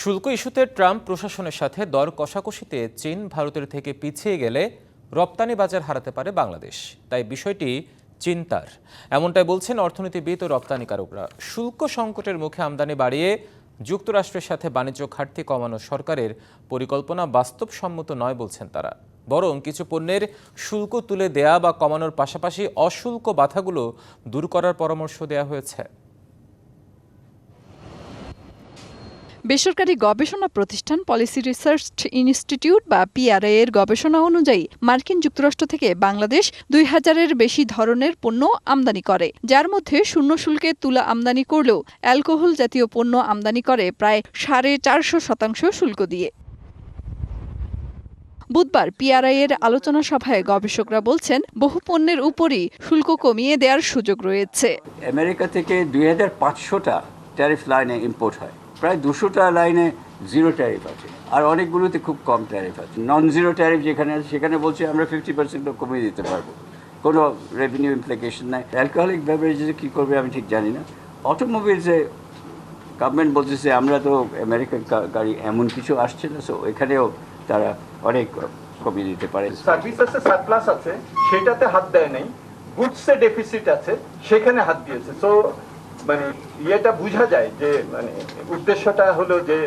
শুল্ক ইস্যুতে ট্রাম্প প্রশাসনের সাথে দর কষাকষিতে চীন ভারতের থেকে পিছিয়ে গেলে রপ্তানি বাজার হারাতে পারে বাংলাদেশ। তাই বিষয়টি চিন্তার। এমনটাই বলছেন অর্থনীতিবিদ ও রপ্তানিকারকরা। শুল্ক সংকটের মুখে আমদানি বাড়িয়ে যুক্তরাষ্ট্রের সাথে বাণিজ্য ঘাটতি কমানো সরকারের পরিকল্পনা বাস্তবসম্মত নয় বলছেন তারা। বরং কিছু পণ্যের শুল্ক তুলে দেয়া বা কমানোর পাশাপাশি অশুল্ক বাধাগুলো দূর করার পরামর্শ দেওয়া হয়েছে। বেসরকারি গবেষণা প্রতিষ্ঠান পলিসি রিসার্চ ইনস্টিটিউট বা পিআরআই এর গবেষণা অনুযায়ী মার্কিন যুক্তরাষ্ট্র থেকে বাংলাদেশ দুই হাজারের বেশি ধরনের পণ্য আমদানি করে, যার মধ্যে শূন্য শুল্কে তুলা আমদানি করলেও অ্যালকোহল জাতীয় পণ্য আমদানি করে প্রায় সাড়ে চারশো শতাংশ শুল্ক দিয়ে। বুধবার পিআরআই এর আলোচনা সভায় গবেষকরা বলছেন, বহু পণ্যের উপরই শুল্ক কমিয়ে দেওয়ার সুযোগ রয়েছে। আমেরিকা থেকে দুই পাঁচশোটা ট্যারিফ লাইনে ইম্পোর্ট হয়। প্রায় দুশোটা লাইনে জিরো ট্যারিফ আছে। আর অনেকগুলোতে খুব কম ট্যারিফ আছে। নন জিরো ট্যারিফ যেখানে আছে, সেখানে বলছে আমরা ফিফটি পার্সেন্ট কমিয়ে দিতে পারব। কোনো রেভিনিউ ইমপ্লিকেশন নাই। অ্যালকোহলিক বেভারেজে কী করবে আমি ঠিক জানি না। অটোমোবিলসে গভর্নমেন্ট বলতেছে, আমরা তো আমেরিকান গাড়ি এমন কিছু আসছে না সো এখানেও তারা অনেক কমিয়ে দিতে পারে। সার্ভিসেসে সারপ্লাস আছে, সেটাতে হাত দেয় নাই। গুডসে ডেফিসিট আছে, সেখানে হাত দিয়েছে। তো মানে ইয়েটা বোঝা যায় যে মানে উদ্দেশ্যটা হলো যে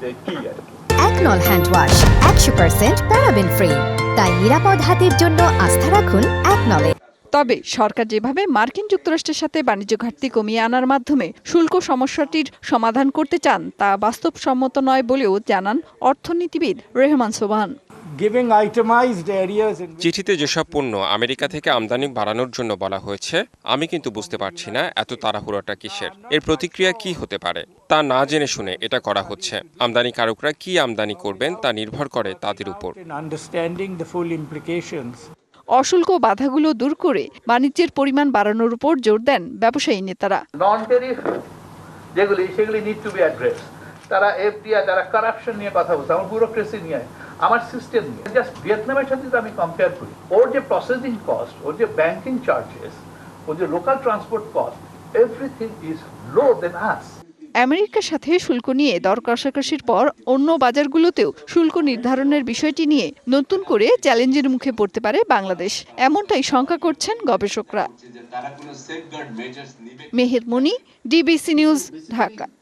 যে কি আর কি। একনল হ্যান্ড ওয়াশ একশো পার্সেন্ট প্যারাবেন ফ্রি। তাই নিরাপদ হাতের জন্য আস্থা রাখুন একনলে তবে সরকার যেভাবে মার্কিন যুক্তরাষ্ট্রের সাথে বাণিজ্য ঘাটতি কমিয়ে আনার মাধ্যমে শুল্ক সমস্যাটির সমাধান করতে চান তা বাস্তবসম্মত নয় বলেও জানান অর্থনীতিবিদ রেহমান সোবান চিঠিতে যেসব পণ্য আমেরিকা থেকে আমদানি বাড়ানোর জন্য বলা হয়েছে আমি কিন্তু বুঝতে পারছি না এত তাড়াহুড়োটা কিসের। এর প্রতিক্রিয়া কি হতে পারে? তা না জেনে শুনে এটা করা হচ্ছে। আমদানিকারকরা কি আমদানি করবেন তা নির্ভর করে তাদের উপর। অশুল্ক বাধাগুলো দূর করে বাণিজ্যের পরিমাণ বাড়ানোর উপর জোর দেন ব্যবসায়ী নেতারা। নন টেরিফ যেগুলি সেগুলি নিড টু বি অ্যাড্রেস তারা এফডিআই তারা কারাপশন নিয়ে কথা বলছে। আমার ব্যুরোক্রেসি নিয়ে। আমার সিস্টেম নিয়ে। জাস্ট ভিয়েতনামের সাথে যদি আমি কম্পেয়ার করি ওর যে প্রসেসিং কস্ট ওর যে ব্যাংকিং চার্জেস ওর যে local transport cost everything is low then us আমেরিকার সাথে শুল্ক নিয়ে দর কষাকষির পর অন্য বাজারগুলোতেও শুল্ক নির্ধারণের বিষয়টি নিয়ে নতুন করে চ্যালেঞ্জের মুখে পড়তে পারে বাংলাদেশ। এমনটাই শঙ্কা করছেন গবেষকরা। Meher Moni DBC news Dhaka.